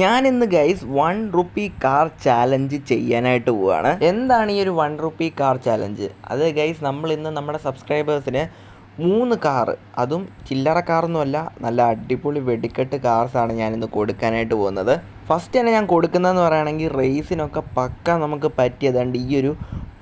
ഞാൻ ഇന്ന് guys one rupee car challenge ചെയ്യാനായിട്ട് പോവാണ്. എന്താണ് ഈ ഒരു വൺ റുപ്പി കാർ ചാലഞ്ച് അത് ഗൈസ് നമ്മൾ ഇന്ന് നമ്മുടെ സബ്സ്ക്രൈബേഴ്സിന് മൂന്ന് കാർ അതും ചില്ലറ കാറൊന്നുമല്ല നല്ല അടിപൊളി വെടിക്കെട്ട് കാർസാണ് ഞാനിന്ന് കൊടുക്കാനായിട്ട് പോകുന്നത്. ഫസ്റ്റ് തന്നെ ഞാൻ കൊടുക്കുന്നതെന്ന് പറയുകയാണെങ്കിൽ റേസിനൊക്കെ പക്ക നമുക്ക് പറ്റിയതുണ്ട് ഈ ഒരു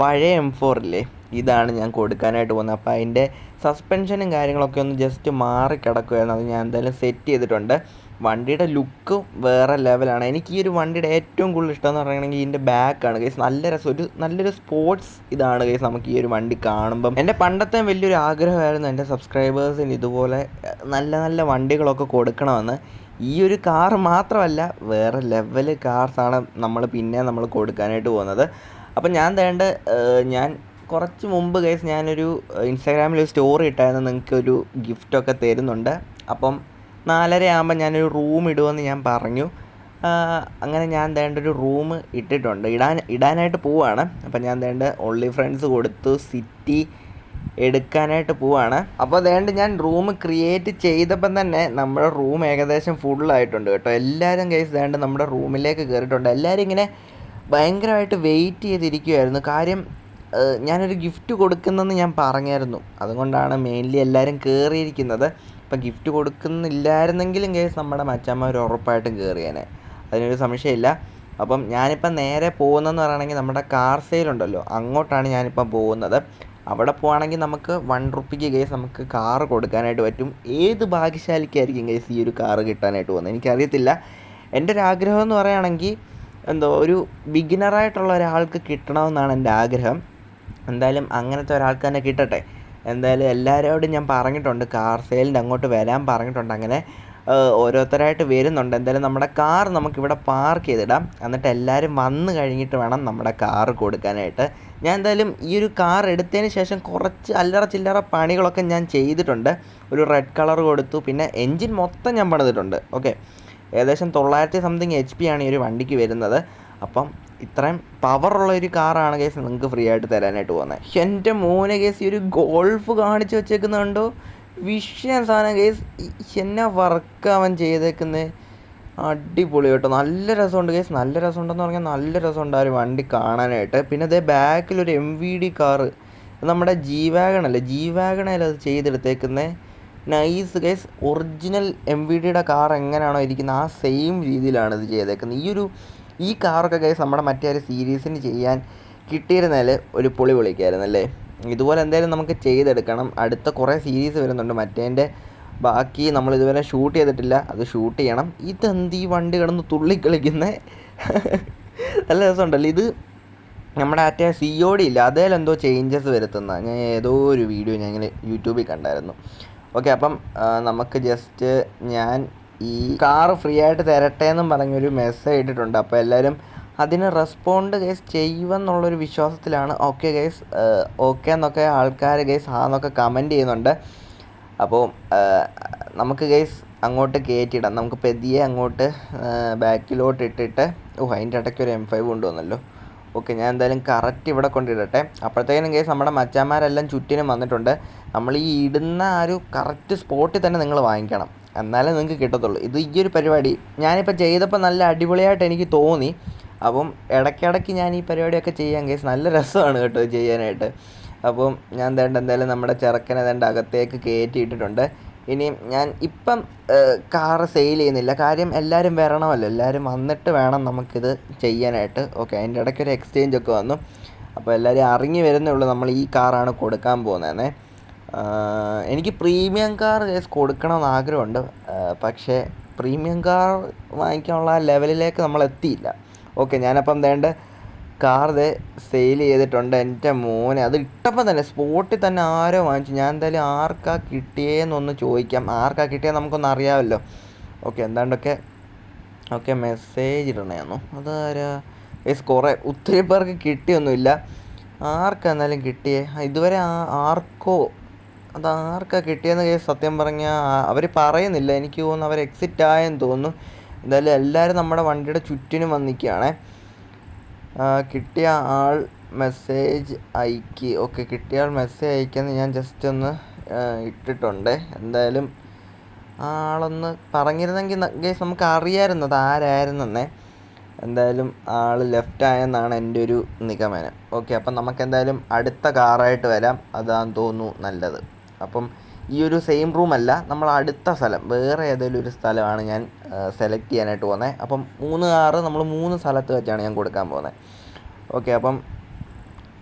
പഴയ എം ഫോറില്ലേ ഇതാണ് ഞാൻ കൊടുക്കാനായിട്ട് പോകുന്നത്. അപ്പോൾ അതിന്റെ സസ്പെൻഷനും കാര്യങ്ങളൊക്കെ ഒന്ന് ജസ്റ്റ് മാറി കിടക്കുകയായിരുന്നു അത് ഞാൻ എന്തായാലും സെറ്റ് ചെയ്തിട്ടുണ്ട്. വണ്ടിയുടെ ലുക്ക് വേറെ ലെവലാണ്. എനിക്ക് ഈ ഒരു വണ്ടിയുടെ ഏറ്റവും കൂടുതൽ ഇഷ്ടം എന്ന് പറയുകയാണെങ്കിൽ ഇതിന്റെ ബാക്കാണ് കേസ് നല്ല രസം. ഒരു നല്ലൊരു സ്പോർട്സ് ഇതാണ് കേസ് നമുക്ക് ഈ ഒരു വണ്ടി കാണുമ്പം. എന്റെ പണ്ടത്തെ വലിയൊരു ആഗ്രഹമായിരുന്നു എന്റെ സബ്സ്ക്രൈബേഴ്സിന് ഇതുപോലെ നല്ല നല്ല വണ്ടികളൊക്കെ കൊടുക്കണമെന്ന്. ഈ ഒരു കാർ മാത്രമല്ല വേറെ ലെവൽ കാർസാണ് നമ്മൾ പിന്നെ നമ്മൾ കൊടുക്കാനായിട്ട് പോകുന്നത്. അപ്പം ഞാൻ തേണ്ട ഞാൻ കുറച്ച് മുമ്പ് കേസ് ഞാനൊരു ഇൻസ്റ്റാഗ്രാമിൽ ഒരു സ്റ്റോറി ഇട്ടായിരുന്നു. നിങ്ങൾക്ക് ഒരു ഗിഫ്റ്റൊക്കെ തരുന്നുണ്ട്. അപ്പം നാലര ആകുമ്പോൾ ഞാനൊരു റൂം ഇടുമെന്ന് ഞാൻ പറഞ്ഞു. അങ്ങനെ ഞാൻ ദേണ്ട ഒരു റൂം ഇട്ടിട്ടുണ്ട്. ഇടാൻ ഇടാനായിട്ട് പോവാണ്. അപ്പം ഞാൻ ദേണ്ട ഓൺലി ഫ്രണ്ട്സ് കൊടുത്തു സിറ്റി എടുക്കാനായിട്ട് പോവാണ്. അപ്പോൾ അതുകൊണ്ട് ഞാൻ റൂം ക്രിയേറ്റ് ചെയ്തപ്പം തന്നെ നമ്മുടെ റൂം ഏകദേശം ഫുള്ളായിട്ടുണ്ട് കേട്ടോ. എല്ലാവരും കേസ് വേണ്ട നമ്മുടെ റൂമിലേക്ക് കയറിയിട്ടുണ്ട് എല്ലാവരും ഇങ്ങനെ ഭയങ്കരമായിട്ട് വെയിറ്റ് ചെയ്തിരിക്കുമായിരുന്നു കാര്യം ഞാനൊരു ഗിഫ്റ്റ് കൊടുക്കുന്നെന്ന് ഞാൻ പറഞ്ഞായിരുന്നു. അതുകൊണ്ടാണ് മെയിൻലി എല്ലാവരും കയറിയിരിക്കുന്നത് ഇപ്പം ഗിഫ്റ്റ് കൊടുക്കുന്നില്ലായിരുന്നെങ്കിലും കേസ് നമ്മുടെ മച്ചാമ്മ ഉറപ്പായിട്ടും കയറിയേനെ അതിനൊരു സംശയമില്ല. അപ്പം ഞാനിപ്പം നേരെ പോകുന്നതെന്ന് പറയുകയാണെങ്കിൽ നമ്മുടെ കാർ സെയിലുണ്ടല്ലോ അങ്ങോട്ടാണ് ഞാനിപ്പം പോകുന്നത്. അവിടെ പോകുകയാണെങ്കിൽ നമുക്ക് വൺ റുപ്പിക്ക് കേസ് നമുക്ക് കാർ കൊടുക്കാനായിട്ട് പറ്റും. ഏത് ഭാഗ്യശാലിക്കായിരിക്കും കേസ് ഈ ഒരു കാറ് കിട്ടാനായിട്ട് പോകുന്നത്? എനിക്കറിയത്തില്ല. എന്റെ ഒരു ആഗ്രഹം എന്ന് പറയുകയാണെങ്കിൽ എന്തോ ഒരു ബിഗിനറായിട്ടുള്ള ഒരാൾക്ക് കിട്ടണമെന്നാണ് എന്റെ ആഗ്രഹം. എന്തായാലും അങ്ങനത്തെ ഒരാൾക്ക് തന്നെ കിട്ടട്ടെ. എന്തായാലും എല്ലാവരോടും ഞാൻ പറഞ്ഞിട്ടുണ്ട്. കാർ സെയിലിന്റെ അങ്ങോട്ട് വരാൻ പറഞ്ഞിട്ടുണ്ട്. അങ്ങനെ ഓരോരുത്തരായിട്ട് വരുന്നുണ്ട്. എന്തായാലും നമ്മുടെ കാർ നമുക്കിവിടെ പാർക്ക് ചെയ്തിടാം. എന്നിട്ട് എല്ലാവരും വന്നു കഴിഞ്ഞിട്ട് വേണം നമ്മുടെ കാർ കൊടുക്കാനായിട്ട്. ഞാൻ എന്തായാലും ഈ ഒരു കാർ എടുത്തതിന് ശേഷം കുറച്ച് അല്ലറ ചില്ലറ പണികളൊക്കെ ഞാൻ ചെയ്തിട്ടുണ്ട്. ഒരു റെഡ് കളർ കൊടുത്തു. പിന്നെ എൻജിൻ മൊത്തം ഞാൻ പണിതിട്ടുണ്ട്. ഓക്കെ ഏകദേശം തൊള്ളായിരത്തി സംതിങ് എച്ച് പി ആണ് ഈ ഒരു വണ്ടിക്ക് വരുന്നത്. അപ്പം ഇത്രയും പവറുള്ള ഒരു കാറാണ് കേസ് നിങ്ങൾക്ക് ഫ്രീ ആയിട്ട് തരാനായിട്ട് പോകുന്നത് എന്റെ മോനെ കേസ് ഈ ഒരു ഗോൾഫ് കാണിച്ച് വെച്ചേക്കുന്നുണ്ടോ വിഷയം സാധനം കേസ് എന്നെ വർക്ക് അവൻ ചെയ്തേക്കുന്നത് അടിപൊളി കേട്ടോ. നല്ല രസമുണ്ട് കേസ് നല്ല രസമുണ്ടെന്ന് പറഞ്ഞാൽ നല്ല രസമുണ്ട് ആ ഒരു വണ്ടി കാണാനായിട്ട്. പിന്നെ അതേ ബാക്കിൽ ഒരു എം വി ഡി കാറ് നമ്മുടെ ജി വാഗൺ അല്ലേ ജി അത് ചെയ്തെടുത്തേക്കുന്നത് nice case original M V ഡിയുടെ കാർ എങ്ങനെയാണോ ഇരിക്കുന്നത് ആ സെയിം രീതിയിലാണ് ഇത് ചെയ്തേക്കുന്നത് ഈ ഒരു ഈ കാറൊക്കെ ഗൈസ് നമ്മുടെ മറ്റേ ഒരു സീരീസിന് ചെയ്യാൻ കിട്ടിയിരുന്നാൽ ഒരു പൊളി പൊളിക്കായിരുന്നു അല്ലേ? ഇതുപോലെ എന്തായാലും നമുക്ക് ചെയ്തെടുക്കണം. അടുത്ത കുറേ സീരീസ് വരുന്നുണ്ട്. മറ്റേന്റെ ബാക്കി നമ്മൾ ഇതുവരെ ഷൂട്ട് ചെയ്തിട്ടില്ല. അത് ഷൂട്ട് ചെയ്യണം. ഇതെന്ത് ഈ വണ്ടി കിടന്ന് തുള്ളിക്കളിക്കുന്നത് നല്ല രസമുണ്ടല്ലോ. ഇത് നമ്മുടെ മറ്റേ സി ഒ ഡി ഇല്ല? അതിലെന്തോ ചേഞ്ചസ് വരുത്തുന്ന ഞാൻ ഏതോ ഒരു വീഡിയോ ഞാൻ ഇങ്ങനെ യൂട്യൂബിൽ കണ്ടായിരുന്നു. ഓക്കെ അപ്പം നമുക്ക് ജസ്റ്റ് ഞാൻ ഈ കാർ ഫ്രീ ആയിട്ട് തരട്ടെ എന്നും പറഞ്ഞൊരു മെസ്സേജ് ഇട്ടിട്ടുണ്ട്. അപ്പോൾ എല്ലാവരും അതിന് റെസ്പോണ്ട് ഗൈസ് ചെയ്യുമെന്നുള്ളൊരു വിശ്വാസത്തിലാണ്. ഓക്കെ ഗൈസ് ഓക്കെ എന്നൊക്കെ ആൾക്കാർ ഗൈസ് ആ എന്നൊക്കെ കമന്റ് ചെയ്യുന്നുണ്ട്. അപ്പോൾ നമുക്ക് ഗൈസ് അങ്ങോട്ട് കയറ്റിയിടാം നമുക്ക് പെതിയെ അങ്ങോട്ട് ബാക്കിലോട്ട് ഇട്ടിട്ട് ഓ അതിന്റെ ഇടയ്ക്ക് ഒരു എം ഫൈവ് കൊണ്ടുവന്നല്ലോ. ഓക്കെ ഞാൻ എന്തായാലും കറക്റ്റ് ഇവിടെ കൊണ്ടിടട്ടെ. അപ്പോഴത്തേനും കേസ് നമ്മുടെ മച്ചാന്മാരെല്ലാം ചുറ്റിനും വന്നിട്ടുണ്ട്. നമ്മൾ ഈ ഇടുന്ന ആ ഒരു കറക്റ്റ് സ്പോട്ടിൽ തന്നെ നിങ്ങൾ വാങ്ങിക്കണം. എന്നാലേ നിങ്ങൾക്ക് കിട്ടത്തുള്ളൂ. ഇത് ഈ ഒരു പരിപാടി ഞാനിപ്പോൾ ചെയ്തപ്പോൾ നല്ല അടിപൊളിയായിട്ട് എനിക്ക് തോന്നി. അപ്പം ഇടയ്ക്കിടയ്ക്ക് ഞാൻ ഈ പരിപാടിയൊക്കെ ചെയ്യാൻ കേസ് നല്ല രസമാണ് കേട്ടോ ചെയ്യാനായിട്ട്. അപ്പം ഞാൻ തേണ്ട എന്തായാലും നമ്മുടെ ചെറുക്കനെ തേണ്ട അകത്തേക്ക് കയറ്റിയിട്ടിട്ടുണ്ട് ഇനി ഞാൻ ഇപ്പം കാറ് സെയിൽ ചെയ്യുന്നില്ല. കാര്യം എല്ലാവരും വരണമല്ലോ. എല്ലാവരും വന്നിട്ട് വേണം നമുക്കിത് ചെയ്യാനായിട്ട്. ഓക്കെ അതിന്റെ ഇടയ്ക്കൊരു എക്സ്ചേഞ്ച് ഒക്കെ വന്നു. അപ്പോൾ എല്ലാവരും അറിഞ്ഞു വരുന്നേ ഉള്ളൂ നമ്മൾ ഈ കാറാണ് കൊടുക്കാൻ പോകുന്നതെന്നേ. എനിക്ക് പ്രീമിയം കാർ കേസ് കൊടുക്കണമെന്ന് ആഗ്രഹമുണ്ട്. പക്ഷേ പ്രീമിയം കാർ വാങ്ങിക്കാനുള്ള ലെവലിലേക്ക് നമ്മൾ എത്തിയില്ല. ഓക്കെ ഞാനപ്പം വേണ്ട കാർ ഇത് സെയിൽ ചെയ്തിട്ടുണ്ട് എന്റെ മോനെ. അത് ഇട്ടപ്പം തന്നെ സ്പോട്ടിൽ തന്നെ ആരോ വാങ്ങിച്ചു. ഞാൻ എന്തായാലും ആർക്കാ കിട്ടിയേന്നൊന്ന് ചോദിക്കാം. ആർക്കാ കിട്ടിയത് നമുക്കൊന്ന് അറിയാമല്ലോ. ഓക്കെ എന്താണ്ടൊക്കെ? ഓക്കെ മെസ്സേജ് ഇടണേന്നു. അതാരാ? ഏസ് കുറേ ഒത്തിരി പേർക്ക് കിട്ടിയൊന്നുമില്ല. ആർക്കെന്നാലും കിട്ടിയേ? ഇതുവരെ ആർക്കോ അത് ആർക്കാണ് കിട്ടിയെന്ന് കേസ് സത്യം പറഞ്ഞാൽ അവർ പറയുന്നില്ല. എനിക്ക് തോന്നുന്നു അവർ എക്സിറ്റ് ആയെന്ന് തോന്നുന്നു. എന്തായാലും എല്ലാവരും നമ്മുടെ വണ്ടിയുടെ ചുറ്റിനും ആ, കിട്ടിയ ആൾ മെസ്സേജ് അയക്കി. ഓക്കെ കിട്ടിയ ആൾ മെസ്സേജ് അയക്കാന്ന് ഞാൻ ജസ്റ്റ് ഒന്ന് ഇട്ടിട്ടുണ്ട്. എന്തായാലും ആളൊന്ന് പറഞ്ഞിരുന്നെങ്കിൽ ഗേസ് നമുക്ക് അറിയാമായിരുന്നു അത് ആരായിരുന്നെന്നേ. എന്തായാലും ആൾ ലെഫ്റ്റ് ആയെന്നാണ് എന്റെ ഒരു നിഗമനം. ഓക്കെ അപ്പം നമുക്ക് എന്തായാലും അടുത്ത കാറായിട്ട് വരാം. അതാന്ന് തോന്നുന്നു നല്ലത്. അപ്പം ഈ ഒരു സെയിം റൂം അല്ല നമ്മൾ അടുത്ത സ്ഥലം വേറെ ഏതെങ്കിലും ഒരു സ്ഥലമാണ് ഞാൻ സെലക്ട് ചെയ്യാനായിട്ട് പോകുന്നത് അപ്പം മൂന്ന് കാറ് നമ്മൾ മൂന്ന് സ്ഥലത്ത് വെച്ചാണ് ഞാൻ കൊടുക്കാൻ പോകുന്നത് ഓക്കെ അപ്പം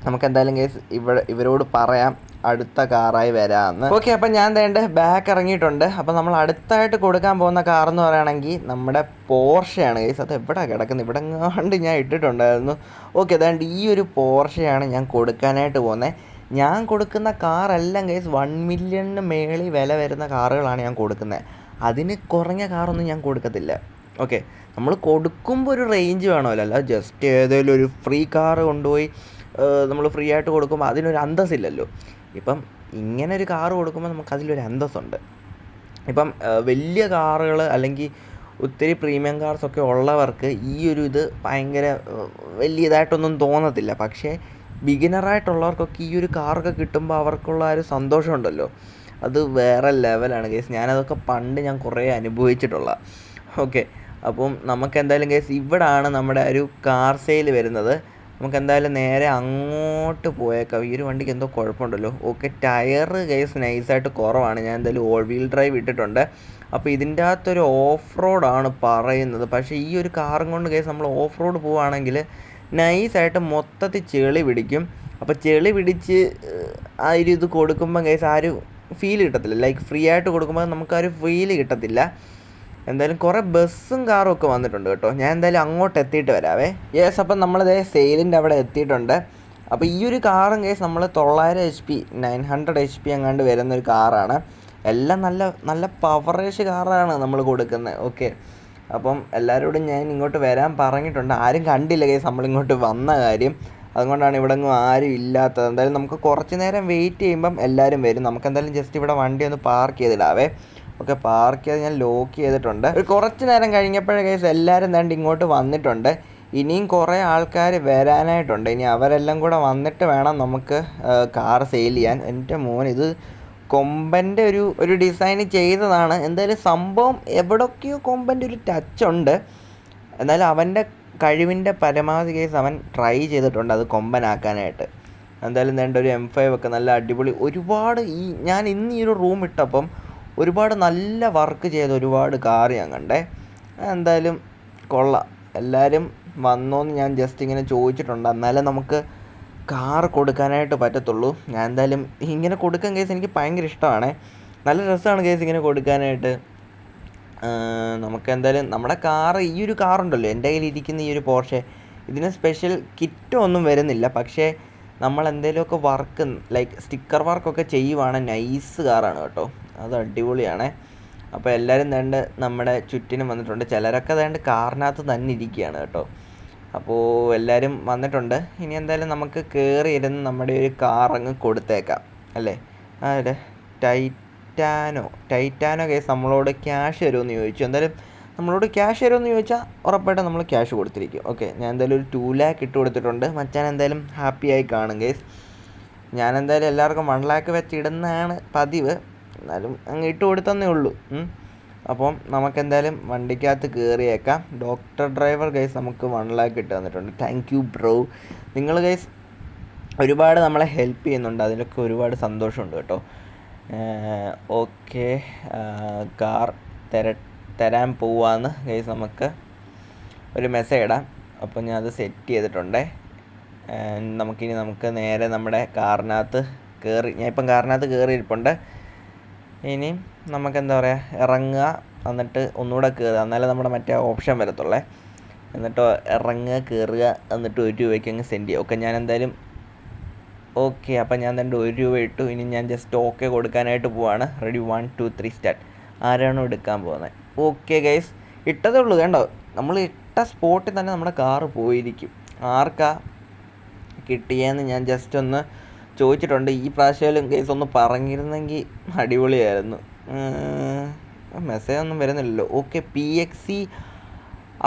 നമുക്ക് എന്തായാലും കേസ് ഇവ ഇവരോട് പറയാം അടുത്ത കാറായി വരാമെന്ന്. ഓക്കെ അപ്പം ഞാൻ തേണ്ട ബാക്ക് ഇറങ്ങിയിട്ടുണ്ട്. അപ്പം നമ്മൾ അടുത്തായിട്ട് കൊടുക്കാൻ പോകുന്ന കാർ എന്ന് പറയുകയാണെങ്കിൽ നമ്മുടെ പോർഷയാണ് കേസ് അത് എവിടെ കിടക്കുന്നത്? ഇവിടെ ഞാൻ ഇട്ടിട്ടുണ്ടായിരുന്നു. ഓക്കെ അതാണ്ട് ഈ ഒരു പോർഷയാണ് ഞാൻ കൊടുക്കാനായിട്ട് പോകുന്നത് ഞാൻ കൊടുക്കുന്ന കാറെല്ലാം കേസ് വൺ മില്യണിന് മേളിൽ വില വരുന്ന കാറുകളാണ് ഞാൻ കൊടുക്കുന്നത്. അതിന് കുറഞ്ഞ കാറൊന്നും ഞാൻ കൊടുക്കത്തില്ല. ഓക്കെ നമ്മൾ കൊടുക്കുമ്പോൾ ഒരു റേഞ്ച് വേണമല്ലോ. അല്ല ജസ്റ്റ് ഏതെങ്കിലും ഒരു ഫ്രീ കാർ കൊണ്ടുപോയി നമ്മൾ ഫ്രീ ആയിട്ട് കൊടുക്കുമ്പോൾ അതിനൊരു അന്തസ്സില്ലല്ലോ. ഇപ്പം ഇങ്ങനെ ഒരു കാറ് കൊടുക്കുമ്പോൾ നമുക്ക് അതിലൊരു അന്തസ്സുണ്ട്. ഇപ്പം വലിയ കാറുകൾ അല്ലെങ്കിൽ ഒത്തിരി പ്രീമിയം കാർസൊക്കെ ഉള്ളവർക്ക് ഈ ഒരു ഇത് ഭയങ്കര വലിയ ഇതായിട്ടൊന്നും തോന്നത്തില്ല. പക്ഷേ ബിഗിനറായിട്ടുള്ളവർക്കൊക്കെ ഈ ഒരു കാറൊക്കെ കിട്ടുമ്പോൾ അവർക്കുള്ള ആ ഒരു സന്തോഷമുണ്ടല്ലോ. അത് വേറെ ലെവലാണ് കേസ് ഞാനതൊക്കെ പണ്ട് ഞാൻ കുറേ അനുഭവിച്ചിട്ടുള്ള. ഓക്കെ. അപ്പം നമുക്ക് എന്തായാലും കേസ് ഇവിടാണ് നമ്മുടെ ഒരു കാർ സെയിൽ വരുന്നത്. നമുക്ക് എന്തായാലും നേരെ അങ്ങോട്ട് പോയേക്കാം. ഈ ഒരു വണ്ടിക്ക് എന്തോ കുഴപ്പമുണ്ടല്ലോ. ഓക്കെ ടയർ കേസ് നൈസായിട്ട് കുറവാണ്. ഞാൻ എന്തായാലും ഓൾ വീൽ ഡ്രൈവ് ഇട്ടിട്ടുണ്ട്. അപ്പോൾ ഇതിന്റെ അകത്തൊരു ഓഫ് റോഡാണ് പറയുന്നത്. പക്ഷേ ഈ ഒരു കാറും കൊണ്ട് കേസ് നമ്മൾ ഓഫ് റോഡ് പോവുകയാണെങ്കിൽ നൈസായിട്ട് മൊത്തത്തിൽ ചെളി പിടിക്കും. അപ്പോൾ ചെളി പിടിച്ച് ആ ഒരു ഇത് കൊടുക്കുമ്പോൾ കേസ് ആരും ഫീൽ കിട്ടത്തില്ല. ലൈക്ക് ഫ്രീ ആയിട്ട് കൊടുക്കുമ്പോൾ നമുക്ക് ആ ഒരു ഫീൽ കിട്ടത്തില്ല. എന്തായാലും കുറേ ബസ്സും കാറും ഒക്കെ വന്നിട്ടുണ്ട് കേട്ടോ. ഞാൻ എന്തായാലും അങ്ങോട്ട് എത്തിയിട്ട് വരാവേ. യെസ് അപ്പം നമ്മളിതേ സെയിലിന്റെ അവിടെ എത്തിയിട്ടുണ്ട്. അപ്പോൾ ഈ ഒരു കാറും കേസ് നമ്മൾ തൊള്ളായിരം H P nine hundred H P അങ്ങാണ്ട് വരുന്നൊരു കാറാണ്. എല്ലാം നല്ല നല്ല പവറേഷ് കാറാണ് നമ്മൾ കൊടുക്കുന്നത് ഓക്കെ അപ്പം എല്ലാവരോടും ഞാൻ ഇങ്ങോട്ട് വരാൻ പറഞ്ഞിട്ടുണ്ട്. ആരും കണ്ടില്ല കേസ് നമ്മളിങ്ങോട്ട് വന്ന കാര്യം. അതുകൊണ്ടാണ് ഇവിടെ ഒന്നും ആരും ഇല്ലാത്തത്. എന്തായാലും നമുക്ക് കുറച്ച് നേരം വെയിറ്റ് ചെയ്യുമ്പം എല്ലാവരും വരും. നമുക്ക് എന്തായാലും ജസ്റ്റ് ഇവിടെ വണ്ടി ഒന്ന് പാർക്ക് ചെയ്തിടാവേ. ഓക്കെ പാർക്ക് ചെയ്ത് ഞാൻ ലോക്ക് ചെയ്തിട്ടുണ്ട്. ഒരു കുറച്ച് നേരം കഴിഞ്ഞപ്പോഴേ കേസ് എല്ലാവരും തേണ്ട ഇങ്ങോട്ട് വന്നിട്ടുണ്ട്. ഇനിയും കുറേ ആൾക്കാർ വരാനായിട്ടുണ്ട്. ഇനി അവരെല്ലാം കൂടെ വന്നിട്ട് വേണം നമുക്ക് കാർ സെയിൽ ചെയ്യാൻ. എന്റെ മോൻ ഇത് കൊമ്പന്റെ ഒരു ഒരു ഡിസൈൻ ചെയ്തതാണ്. എന്തായാലും സംഭവം എവിടൊക്കെയോ കൊമ്പന്റെ ഒരു ടച്ച് ഉണ്ട്. എന്നാലും അവന്റെ കഴിവിന്റെ പരമാവധി കേസ് അവൻ ട്രൈ ചെയ്തിട്ടുണ്ട് അത് കൊമ്പനാക്കാനായിട്ട്. എന്തായാലും നേണ്ട ഒരു എം ഫൈവ് ഒക്കെ നല്ല അടിപൊളി. ഒരുപാട് ഈ ഞാൻ ഇന്ന് ഈ ഒരു റൂം ഇട്ടപ്പം ഒരുപാട് നല്ല വർക്ക് ചെയ്ത ഒരുപാട് കാർ ഞാൻ കണ്ടേ. എന്തായാലും കൊള്ളാം. എല്ലാവരും വന്നോന്ന് ഞാൻ ജസ്റ്റ് ഇങ്ങനെ ചോദിച്ചിട്ടുണ്ട്. എന്നാലും നമുക്ക് കാർ കൊടുക്കാനായിട്ട് പറ്റത്തുള്ളൂ. ഞാൻ എന്തായാലും ഇങ്ങനെ കൊടുക്കാൻ കേസ് എനിക്ക് ഭയങ്കര ഇഷ്ടമാണ്. നല്ല രസമാണ് കേസ് ഇങ്ങനെ കൊടുക്കാനായിട്ട്. നമുക്ക് എന്തായാലും നമ്മുടെ കാർ ഈ ഒരു കാറുണ്ടല്ലോ എന്റെ കയ്യിൽ ഇരിക്കുന്ന ഈ ഒരു പോർഷെ ഇതിന് സ്പെഷ്യൽ കിറ്റോ ഒന്നും വരുന്നില്ല. പക്ഷേ നമ്മൾ എന്തെങ്കിലുമൊക്കെ വർക്ക് ലൈക്ക് സ്റ്റിക്കർ വർക്കൊക്കെ ചെയ്യുവാണ്. നൈസ് കാറാണ് കേട്ടോ. അത് അടിപൊളിയാണ്. അപ്പോൾ എല്ലാവരും തേണ്ട നമ്മുടെ ചുറ്റിനും വന്നിട്ടുണ്ട്. ചിലരൊക്കെ തേണ്ട കാറിനകത്ത് തന്നെ ഇരിക്കുകയാണ് കേട്ടോ. അപ്പോൾ എല്ലാവരും വന്നിട്ടുണ്ട്. ഇനി എന്തായാലും നമുക്ക് കയറി ഇരുന്ന് നമ്മുടെ ഒരു കാർ അങ്ങ് കൊടുത്തേക്കാം. അല്ലേ? അതെ ടൈറ്റാനോ. ടൈറ്റാനോ കേസ് നമ്മളോട് ക്യാഷ് തരുമെന്ന് ചോദിച്ചു. എന്തായാലും നമ്മളോട് ക്യാഷ് തരുമെന്ന് ചോദിച്ചാൽ ഉറപ്പായിട്ടും നമ്മൾ ക്യാഷ് കൊടുത്തിരിക്കും. ഓക്കെ ഞാൻ എന്തായാലും ഒരു ടു ലാക്ക് ഇട്ട് കൊടുത്തിട്ടുണ്ട്. മച്ചാൻ എന്തായാലും ഹാപ്പി ആയി കാണും കേസ്. ഞാൻ എന്തായാലും എല്ലാവർക്കും വൺ ലാക്ക് വെച്ച് ഇടുന്നതാണ് പതിവ്. എന്നാലും അങ്ങ് ഇട്ട് കൊടുത്തന്നേ ഉള്ളൂ. അപ്പം നമുക്ക് എന്തായാലും വണ്ടിക്കകത്ത് കയറിയേക്കാം ഡോക്ടർ ഡ്രൈവർ ഗൈസ് നമുക്ക് വൺ ലാക്ക് ഇട്ട് തന്നിട്ടുണ്ട്. താങ്ക് യു ബ്രോ നിങ്ങൾ ഗൈസ് ഒരുപാട് നമ്മളെ ഹെൽപ്പ് ചെയ്യുന്നുണ്ട്. അതിലൊക്കെ ഒരുപാട് സന്തോഷമുണ്ട് കേട്ടോ. ഓക്കെ കാർ തര തരാൻ പോവാന്ന് ഗൈസ് നമുക്ക് ഒരു മെസ്സേജ് ഇടാം. അപ്പോൾ ഞാൻ അത് സെറ്റ് ചെയ്തിട്ടുണ്ട്. നമുക്കിനി നമുക്ക് നേരെ നമ്മുടെ കാറിനകത്ത് കയറി ഞാൻ ഇപ്പം കാറിനകത്ത് കയറി ഇരിപ്പുണ്ട് ഇനി നമുക്ക് എന്താ പറയുക ഇറങ്ങുക എന്നിട്ട് ഒന്നുകൂടെ കയറുക എന്നാലേ നമ്മുടെ മറ്റേ ഓപ്ഷൻ വരത്തുള്ളേ. എന്നിട്ട് ഇറങ്ങുക കയറുക എന്നിട്ട് ഒരു രൂപയ്ക്ക് അങ്ങ് സെൻഡ് ചെയ്യുക. ഓക്കെ ഞാൻ എന്തായാലും ഓക്കെ അപ്പം ഞാൻ തന്നെ ഒരു രൂപ ഇട്ടു. ഇനി ഞാൻ ജസ്റ്റ് ഓക്കെ കൊടുക്കാനായിട്ട് പോവാണ്. Ready one two three start ആരാണോ എടുക്കാൻ പോകുന്നത്. ഓക്കെ ഗൈസ് ഇട്ടതേ ഉള്ളൂ. കേട്ടോ നമ്മൾ ഇട്ട സ്പോട്ടിൽ തന്നെ നമ്മുടെ കാറ് പോയിരിക്കും. ആർക്കാ കിട്ടിയെന്ന് ഞാൻ ജസ്റ്റ് ഒന്ന് ചോദിച്ചിട്ടുണ്ട്. ഈ പ്രാവശ്യം കേസ് ഒന്ന് പറഞ്ഞിരുന്നെങ്കിൽ അടിപൊളിയായിരുന്നു. മെസ്സേജ് ഒന്നും വരുന്നില്ലല്ലോ. Okay P X C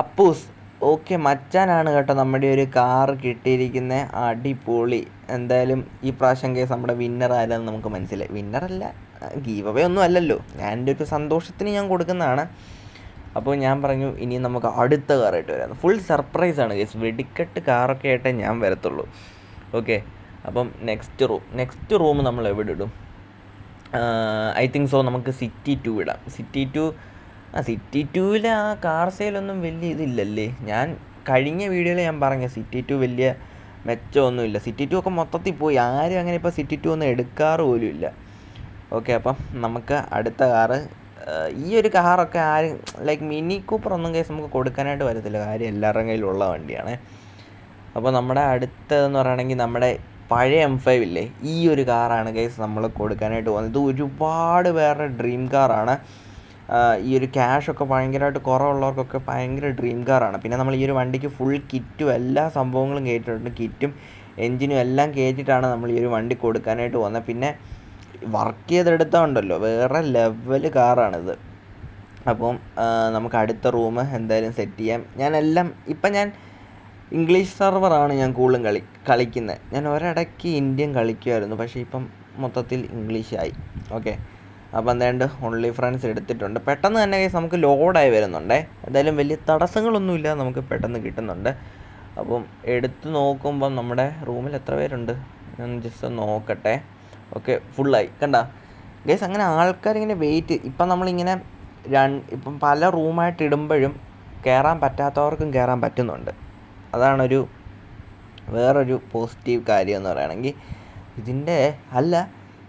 Appus. Okay മച്ചാനാണ് കേട്ടോ നമ്മുടെ ഒരു കാർ കിട്ടിയിരിക്കുന്ന. അടിപൊളി. എന്തായാലും ഈ പ്രാവശ്യം കേസ് നമ്മുടെ വിന്നർ നമുക്ക് മനസ്സിലായി. വിന്നറല്ല ഗീവ് അവേ ഒന്നും അല്ലല്ലോ. ഞാൻ എന്റെ ഒരു സന്തോഷത്തിന് ഞാൻ കൊടുക്കുന്നതാണ്. അപ്പോൾ ഞാൻ പറഞ്ഞു ഇനി നമുക്ക് അടുത്ത കാറായിട്ട് വരാം. ഫുൾ സർപ്രൈസാണ് കേസ് വെടിക്കെട്ട് കാറൊക്കെ ആയിട്ടേ ഞാൻ വരത്തുള്ളൂ. ഓക്കെ അപ്പം നെക്സ്റ്റ് റൂം നെക്സ്റ്റ് റൂം നമ്മൾ എവിടെ ഇടും? ഐ തിങ്ക് സോ നമുക്ക് സിറ്റി ടു ഇടാം. സിറ്റി ടു ആ സിറ്റി ടുവിൽ ആ കാർ സെയിലൊന്നും വലിയ ഇതില്ലല്ലേ? ഞാൻ കഴിഞ്ഞ വീഡിയോയിൽ ഞാൻ പറഞ്ഞു സിറ്റി ടു വലിയ മെച്ചമൊന്നുമില്ല സിറ്റി ടു ഒക്കെ മൊത്തത്തിൽ പോയി. ആരും അങ്ങനെ ഇപ്പോൾ സിറ്റി ടു ഒന്നും എടുക്കാറ് പോലും ഇല്ല. ഓക്കെ അപ്പം നമുക്ക് അടുത്ത കാറ് ഈ ഒരു കാറൊക്കെ ആരും ലൈക്ക് മിനി കൂപ്പർ ഒന്നും കേസ് നമുക്ക് കൊടുക്കാനായിട്ട് വരത്തില്ല കാര്യം എല്ലാവരുടെയും കയ്യിലുള്ള വണ്ടിയാണ്. അപ്പോൾ നമ്മുടെ അടുത്തതെന്ന് പറയുകയാണെങ്കിൽ നമ്മുടെ പഴയ എം ഫൈവ് ഇല്ലേ? ഈ ഒരു കാറാണ് കേസ് നമ്മൾ കൊടുക്കാനായിട്ട് പോകുന്നത്. ഇത് ഒരുപാട് പേരുടെ ഡ്രീം കാറാണ് ഈ ഒരു ക്യാഷൊക്കെ ഭയങ്കരമായിട്ട് കുറവുള്ളവർക്കൊക്കെ ഭയങ്കര ഡ്രീം കാറാണ് പിന്നെ നമ്മൾ ഈ ഒരു വണ്ടിക്ക് ഫുൾ കിറ്റും എല്ലാ സംഭവങ്ങളും കയറ്റിയിട്ടുണ്ട് കിറ്റും എൻജിനും എല്ലാം കയറ്റിയിട്ടാണ് നമ്മൾ ഈ ഒരു വണ്ടി കൊടുക്കാനായിട്ട് പോകുന്നത്. പിന്നെ വർക്ക് ചെയ്തെടുത്തോണ്ടല്ലോ വേറെ ലെവൽ കാറാണിത് അപ്പം നമുക്ക് അടുത്ത റൂം എന്തായാലും സെറ്റ് ചെയ്യാം. ഞാനെല്ലാം ഇപ്പം ഞാൻ ഇംഗ്ലീഷ് സെർവറാണ് ഞാൻ കൂടുതലും കളി കളിക്കുന്നത് ഞാൻ ഒരിടയ്ക്ക് ഇന്ത്യൻ കളിക്കുമായിരുന്നു പക്ഷേ ഇപ്പം മൊത്തത്തിൽ ഇംഗ്ലീഷായി. ഓക്കെ. അപ്പം എന്താണ്ട് ഓൺലി ഫ്രണ്ട്സ് എടുത്തിട്ടുണ്ട്. പെട്ടെന്ന് തന്നെ നമുക്ക് ലോഡായി വരുന്നുണ്ടേ. എന്തായാലും വലിയ തടസ്സങ്ങളൊന്നുമില്ല നമുക്ക് പെട്ടെന്ന് കിട്ടുന്നുണ്ട്. അപ്പം എടുത്ത് നോക്കുമ്പം നമ്മുടെ റൂമിൽ എത്ര പേരുണ്ട്? ഞാൻ ജസ്റ്റ് നോക്കട്ടെ. ഓക്കെ ഫുള്ളായി കണ്ട? ഗേസ് അങ്ങനെ ആൾക്കാരിങ്ങനെ വെയിറ്റ് ഇപ്പം നമ്മളിങ്ങനെ രണ്ട് ഇപ്പം പല റൂമായിട്ട് ഇടുമ്പോഴും കയറാൻ പറ്റാത്തവർക്കും കയറാൻ പറ്റുന്നുണ്ട്. അതാണൊരു വേറൊരു പോസിറ്റീവ് കാര്യം എന്ന് പറയുകയാണെങ്കിൽ ഇതിന്റെ അല്ല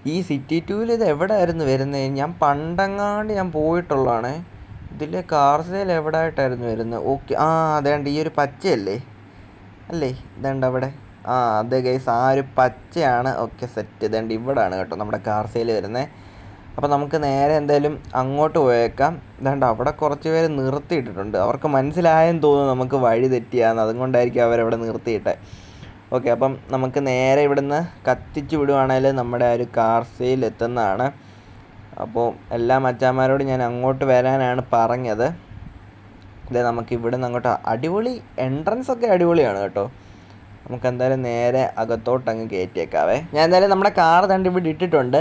ഈ സിറ്റി ടൂവിൽ ഇത് എവിടെയായിരുന്നു വരുന്നത് ഞാൻ പണ്ടെങ്ങാണ്ട് ഞാൻ പോയിട്ടുള്ളതാണ്. ഇതിലെ കാർ സെയിൽ എവിടെ ആയിട്ടായിരുന്നു വരുന്നത് ഓക്കെ ആ അതേണ്ട ഈ ഒരു പച്ചയല്ലേ? അല്ലേ? ഇതേണ്ട അവിടെ? ആ അതെ ഗൈസ് ആ ഒരു പച്ചയാണ്. ഓക്കെ സെറ്റ് ഇതേണ്ട ഇവിടെയാണ് കേട്ടോ നമ്മുടെ കാർ സെയിൽ വരുന്നത് അപ്പോൾ നമുക്ക് നേരെ എന്തായാലും അങ്ങോട്ട് പോയേക്കാം. ഇതാണ്ട് അവിടെ കുറച്ച് പേര് നിർത്തിയിട്ടിട്ടുണ്ട്. അവർക്ക് മനസ്സിലായെന്ന് തോന്നുന്നു നമുക്ക് വഴി തെറ്റിയാന്ന്. അതുകൊണ്ടായിരിക്കും അവരവിടെ നിർത്തിയിട്ടെ. ഓക്കെ അപ്പം നമുക്ക് നേരെ ഇവിടുന്ന് കത്തിച്ച് വിടുവാണെങ്കിൽ നമ്മുടെ ആ ഒരു കാർ സെയിൽ എത്തുന്നതാണ്. അപ്പോൾ എല്ലാ മച്ചാന്മാരോടും ഞാൻ അങ്ങോട്ട് വരാനാണ് പറഞ്ഞത്. ഇത് നമുക്ക് ഇവിടെ നിന്ന് അങ്ങോട്ട് അടിപൊളി എൻട്രൻസ് ഒക്കെ അടിപൊളിയാണ് കേട്ടോ. നമുക്ക് എന്തായാലും നേരെ അകത്തോട്ട് അങ്ങ് കയറ്റിയേക്കാവേ ഞാൻ എന്തായാലും നമ്മുടെ കാർ തണ്ട് ഇവിടെ ഇട്ടിട്ടുണ്ട്.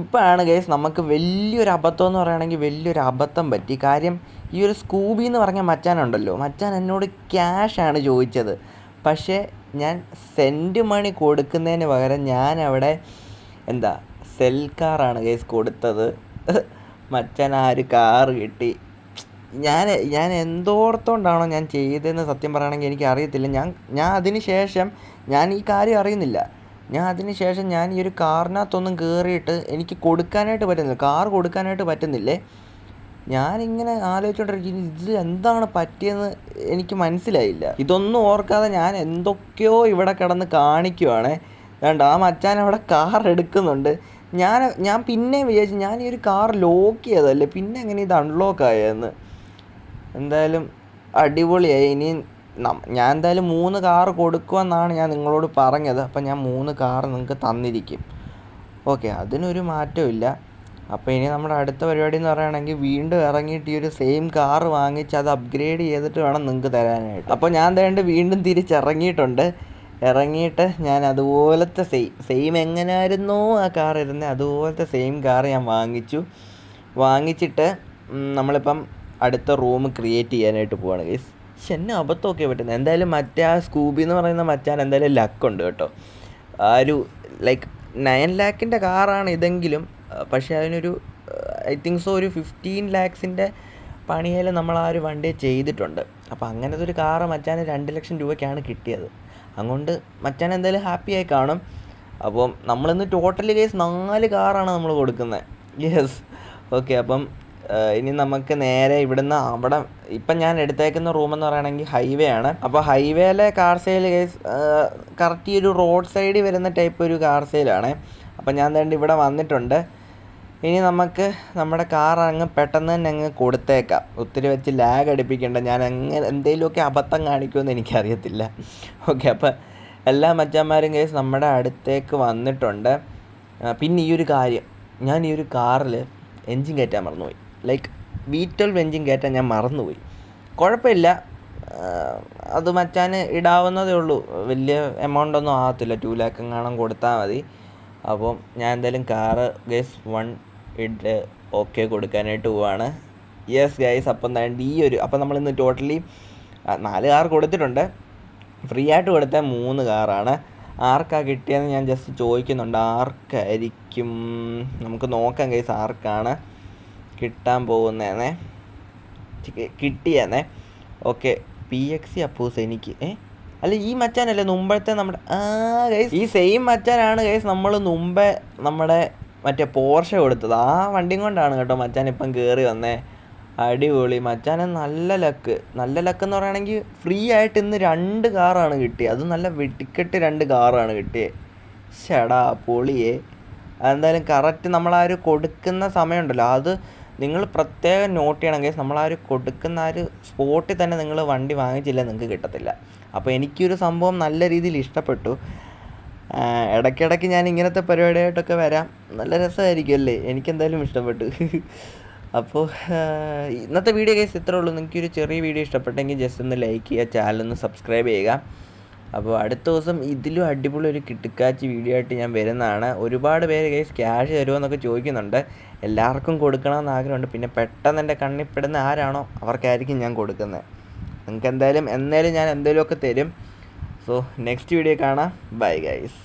ഇപ്പോഴാണ് ഗൈസ് നമുക്ക് വലിയൊരു അബദ്ധം എന്ന് പറയുകയാണെങ്കിൽ വലിയൊരു അബദ്ധം പറ്റി. കാര്യം ഈ ഒരു സ്കൂബി എന്ന് പറഞ്ഞ മച്ചാനുണ്ടല്ലോ മച്ചാൻ എന്നോട് ക്യാഷാണ് ചോദിച്ചത്. പക്ഷേ ഞാൻ സെന്റ് മണി കൊടുക്കുന്നതിന് പകരം ഞാൻ അവിടെ എന്താ സെൽ കാറാണ് ഗൈസ് കൊടുത്തത്. മച്ചാൻ ആ ഒരു കാറ് കിട്ടി. ഞാൻ ഞാൻ എന്തോർത്തോണ്ടാണോ ഞാൻ ചെയ്തതെന്ന് സത്യം പറയുകയാണെങ്കിൽ എനിക്ക് അറിയത്തില്ല ഞാൻ ഞാൻ അതിന് ശേഷം ഞാൻ ഈ കാര്യം അറിയുന്നില്ല. ഞാൻ അതിന് ശേഷം ഞാൻ ഈ ഒരു കാറിനകത്തൊന്നും കയറിയിട്ട് എനിക്ക് കൊടുക്കാനായിട്ട് പറ്റുന്നില്ല. കാർ കൊടുക്കാനായിട്ട് പറ്റുന്നില്ലേ? ഞാനിങ്ങനെ ആലോചിച്ചുകൊണ്ടിരിക്കുന്നു ഇത് എന്താണ് പറ്റിയെന്ന് എനിക്ക് മനസ്സിലായില്ല. ഇതൊന്നും ഓർക്കാതെ ഞാൻ എന്തൊക്കെയോ ഇവിടെ കിടന്ന് കാണിക്കുവാണ്. വേണ്ട ആ മച്ചാൻ അവിടെ കാർ എടുക്കുന്നുണ്ട്. ഞാൻ ഞാൻ പിന്നെ വിചാരിച്ചു ഞാൻ ഈ ഒരു കാർ ലോക്ക് ചെയ്തതല്ലേ പിന്നെ എങ്ങനെ ഇത് അൺലോക്ക് ആയെന്ന്. എന്തായാലും അടിപൊളിയായി. ഇനി ഞാൻ എന്തായാലും മൂന്ന് കാർ കൊടുക്കുമെന്നാണ് ഞാൻ നിങ്ങളോട് പറഞ്ഞത്. അപ്പം ഞാൻ മൂന്ന് കാർ നിങ്ങൾക്ക് തന്നിരിക്കും. ഓക്കെ അതിനൊരു മാറ്റമില്ല അപ്പോൾ ഇനി നമ്മുടെ അടുത്ത പരിപാടി എന്ന് പറയുകയാണെങ്കിൽ വീണ്ടും ഇറങ്ങിയിട്ട് ഈ ഒരു സെയിം കാർ വാങ്ങിച്ച് അത് അപ്ഗ്രേഡ് ചെയ്തിട്ട് വേണം നിങ്ങൾക്ക് തരാനായിട്ട്. അപ്പോൾ ഞാൻ തേണ്ട വീണ്ടും തിരിച്ചിറങ്ങിയിട്ടുണ്ട്. ഇറങ്ങിയിട്ട് ഞാൻ അതുപോലത്തെ സെയിം സെയിം എങ്ങനെയായിരുന്നോ ആ കാർ ഇരുന്നത് അതുപോലത്തെ സെയിം കാർ ഞാൻ വാങ്ങിച്ചു. വാങ്ങിച്ചിട്ട് നമ്മളിപ്പം അടുത്ത റൂം ക്രിയേറ്റ് ചെയ്യാനായിട്ട് പോവാണ് ഗൈസ് പക്ഷെ അബദ്ധമൊക്കെ പറ്റുന്നത് എന്തായാലും മറ്റേ ആ സ്കൂബി എന്ന് പറയുന്ന മച്ചാൻ എന്തായാലും ലക്കുണ്ട് കേട്ടോ. ആ ഒരു ലൈക്ക് നയൻ ലാക്കിന്റെ കാറാണ് ഇതെങ്കിലും. പക്ഷേ അതിനൊരു ഐ തിങ്ക് സോ ഒരു ഫിഫ്റ്റീൻ ലാക്സിന്റെ പണിയിൽ നമ്മൾ ആ ഒരു വണ്ടി ചെയ്തിട്ടുണ്ട്. അപ്പോൾ അങ്ങനത്തെ ഒരു കാറ് മച്ചാൻ രണ്ട് ലക്ഷം രൂപയ്ക്കാണ് കിട്ടിയത്. അതുകൊണ്ട് മച്ചാൻ എന്തായാലും ഹാപ്പിയായി കാണും. അപ്പം നമ്മളിന്ന് ടോട്ടൽ കേസ് നാല് കാറാണ് നമ്മൾ കൊടുക്കുന്നത്. യെസ് ഓക്കെ അപ്പം ഇനി നമുക്ക് നേരെ ഇവിടുന്ന് അവിടെ ഇപ്പം ഞാൻ എടുത്തേക്കുന്ന റൂം എന്ന് പറയുകയാണെങ്കിൽ ഹൈവേ ആണ്. അപ്പോൾ ഹൈവേയിലെ കാർ സെയിൽ കേസ് കറക്റ്റ് ഈ ഒരു റോഡ് സൈഡിൽ വരുന്ന ടൈപ്പ് ഒരു കാർ സെയിലാണ് അപ്പം ഞാൻ വേണ്ടി ഇവിടെ വന്നിട്ടുണ്ട്. ഇനി നമുക്ക് നമ്മുടെ കാർ അങ്ങ് പെട്ടെന്ന് തന്നെ അങ്ങ് കൊടുത്തേക്കാം. ഒത്തിരി വെച്ച് ലാഗ് അടിപ്പിക്കേണ്ട. ഞാൻ എങ്ങനെ എന്തെങ്കിലുമൊക്കെ അബദ്ധം കാണിക്കുമെന്ന് എനിക്കറിയത്തില്ല. ഓക്കെ അപ്പോൾ എല്ലാ മച്ചാന്മാരും കേസ് നമ്മുടെ അടുത്തേക്ക് വന്നിട്ടുണ്ട്. പിന്നെ ഈ ഒരു കാര്യം. ഞാൻ ഈ ഒരു കാറിൽ എൻജിൻ കയറ്റാൻ മറന്നുപോയി. ലൈക്ക് വി ട്വൽവ് എഞ്ചിൻ കയറ്റാൻ ഞാൻ മറന്നുപോയി. കുഴപ്പമില്ല. അത് മച്ചാൻ ഇടാവുന്നതേ ഉള്ളൂ. വലിയ എമൗണ്ട് ഒന്നും ആകത്തില്ല. ടു ലാക്ക് എങ്ങാനും കൊടുത്താൽ മതി. അപ്പം ഞാൻ എന്തായാലും കാറ് ഗൈസ് വൺ ഇട്ട് ഓക്കെ കൊടുക്കാനായിട്ട് പോവാണ്. യെസ് ഗൈസ് അപ്പം വേണ്ട ഈ ഒരു അപ്പം നമ്മളിന്ന് ടോട്ടലി നാല് കാർ കൊടുത്തിട്ടുണ്ട്. ഫ്രീ ആയിട്ട് കൊടുത്ത മൂന്ന് കാറാണ് ആർക്കാ കിട്ടിയതെന്ന് ഞാൻ ജസ്റ്റ് ചോദിക്കുന്നുണ്ട്. ആർക്കായിരിക്കും? നമുക്ക് നോക്കാം ഗൈസ് ആർക്കാണ്. കിട്ടാൻ പോകുന്നതെന്നേ കിട്ടിയെന്നേ. Okay P X C Appus എനിക്ക് ഏ? അല്ല ഈ മച്ചാനല്ലേ മുമ്പത്തെ നമ്മുടെ ആ ഗൈസ് ഈ സെയിം മച്ചാനാണ് ഗൈസ് നമ്മൾ മുമ്പേ നമ്മുടെ മറ്റേ പോർഷ കൊടുത്തത്. ആ വണ്ടിയും കൊണ്ടാണ് കേട്ടോ മച്ചാൻ ഇപ്പം കയറി വന്നേ. അടിപൊളി. മച്ചാന് നല്ല ലക്ക് നല്ല ലക്ക് എന്ന് പറയുകയാണെങ്കിൽ ഫ്രീ ആയിട്ട് ഇന്ന് രണ്ട് കാറാണ് കിട്ടിയത് അത് നല്ല വെട്ടിക്കെട്ട് രണ്ട് കാറാണ് കിട്ടിയത് ഷടാ പൊളിയേ. അതെന്തായാലും കറക്റ്റ് നമ്മൾ ഒരു കൊടുക്കുന്ന സമയമുണ്ടല്ലോ. അത് നിങ്ങൾ പ്രത്യേകം നോട്ട് ചെയ്യണം കേസ് നമ്മൾ ആ ഒരു കൊടുക്കുന്ന ആ ഒരു സ്പോട്ടിൽ തന്നെ നിങ്ങൾ വണ്ടി വാങ്ങിച്ചില്ല നിങ്ങൾക്ക് കിട്ടത്തില്ല. അപ്പോൾ എനിക്കൊരു സംഭവം നല്ല രീതിയിൽ ഇഷ്ടപ്പെട്ടു. ഇടയ്ക്കിടയ്ക്ക് ഞാൻ ഇങ്ങനത്തെ പരിപാടിയായിട്ടൊക്കെ വരാം. നല്ല രസമായിരിക്കും അല്ലേ? എനിക്കെന്തായാലും ഇഷ്ടപ്പെട്ടു. അപ്പോൾ ഇന്നത്തെ വീഡിയോ കേസ് ഇത്രേ ഉള്ളൂ. നിങ്ങൾക്ക് ഒരു ചെറിയ വീഡിയോ ഇഷ്ടപ്പെട്ടെങ്കിൽ ജസ്റ്റ് ഒന്ന് ലൈക്ക് ചെയ്യുക ചാനൽ ഒന്ന് സബ്സ്ക്രൈബ് ചെയ്യുക. അപ്പോൾ അടുത്ത ദിവസം ഇതിലും അടിപൊളി ഒരു കിടുക്കാച്ചി വീഡിയോ ആയിട്ട് ഞാൻ വരുന്നതാണ്. ഒരുപാട് പേര് കേസ് ക്യാഷ് തരുമോ എന്നൊക്കെ ചോദിക്കുന്നുണ്ട്. എല്ലാവർക്കും കൊടുക്കണമെന്ന് ആഗ്രഹമുണ്ട്. പിന്നെ പെട്ടെന്ന് എന്റെ കണ്ണിൽപ്പെടുന്ന ആരാണോ അവർക്കായിരിക്കും ഞാൻ കൊടുക്കുന്നത്. നിങ്ങൾക്ക് എന്തായാലും എന്തായാലും ഞാൻ എന്തെങ്കിലുമൊക്കെ തരും. സോ നെക്സ്റ്റ് വീഡിയോ കാണാം. Bye guys